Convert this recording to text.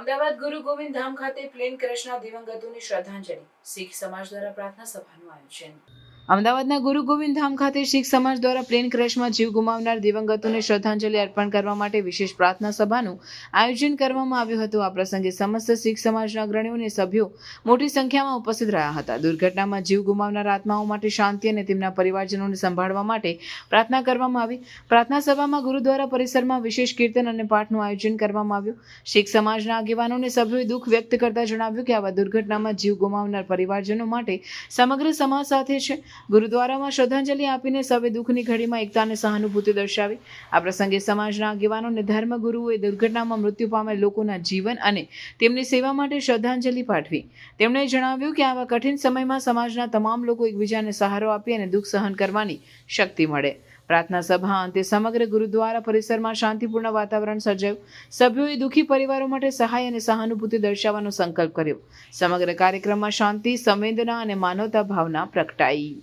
અમદાવાદ ગુરુ ગોવિંદ ધામ ખાતે પ્લેન ક્રેશના દિવંગતોને શ્રદ્ધાંજલિ. શીખ સમાજ દ્વારા પ્રાર્થના સભાનું આયોજન. અમદાવાદના ગુરુ ગોવિંદ ધામ ખાતે શીખ સમાજ દ્વારા પ્લેન ક્રેશમાં જીવ ગુમાવનાર દિવંગતોને શ્રદ્ધાંજલિ અર્પણ કરવા માટે વિશેષ પ્રાર્થના સભાનું આયોજન કરવામાં આવ્યું હતું. આ પ્રસંગે સમસ્ત શીખ સમાજના અગ્રણીઓ અને સભ્યો મોટી સંખ્યામાં ઉપસ્થિત રહ્યા હતા. દુર્ઘટનામાં જીવ ગુમાવનાર આત્માઓ માટે શાંતિ અને તેમના પરિવારજનોને સંભાળવા માટે પ્રાર્થના કરવામાં આવી. પ્રાર્થના સભામાં ગુરુદ્વારા પરિસરમાં વિશેષ કીર્તન અને પાઠનું આયોજન કરવામાં આવ્યું. શીખ સમાજના આગેવાનો અને સભ્યોએ દુઃખ વ્યક્ત કરતા જણાવ્યું કે આવા દુર્ઘટનામાં જીવ ગુમાવનાર પરિવારજનો માટે સમગ્ર સમાજ સાથે છે. ગુરુદ્વારામાં શ્રદ્ધાંજલિ આપીને સૌએ દુઃખની ઘડીમાં એકતા અને સહાનુભૂતિ દર્શાવી. આ પ્રસંગે સમાજના આગેવાનો અને ધર્મગુરુઓએ દુર્ઘટનામાં મૃત્યુ પામેલ લોકોના જીવન અને તેમની સેવા માટે શ્રદ્ધાંજલિ પાઠવી. તેમણે જણાવ્યું કે આવા કઠિન સમયમાં સમાજના તમામ લોકો એકબીજાને સહારો આપી અને દુઃખ સહન કરવાની શક્તિ મળે. પ્રાર્થના સભા અંતે સમગ્ર ગુરુદ્વારા પરિસરમાં શાંતિપૂર્ણ વાતાવરણ સર્જાયું. સભ્યોએ દુઃખી પરિવારો માટે સહાય અને સહાનુભૂતિ દર્શાવવાનો સંકલ્પ કર્યો. સમગ્ર કાર્યક્રમમાં શાંતિ, સંવેદના અને માનવતા ભાવના પ્રગટાઈ.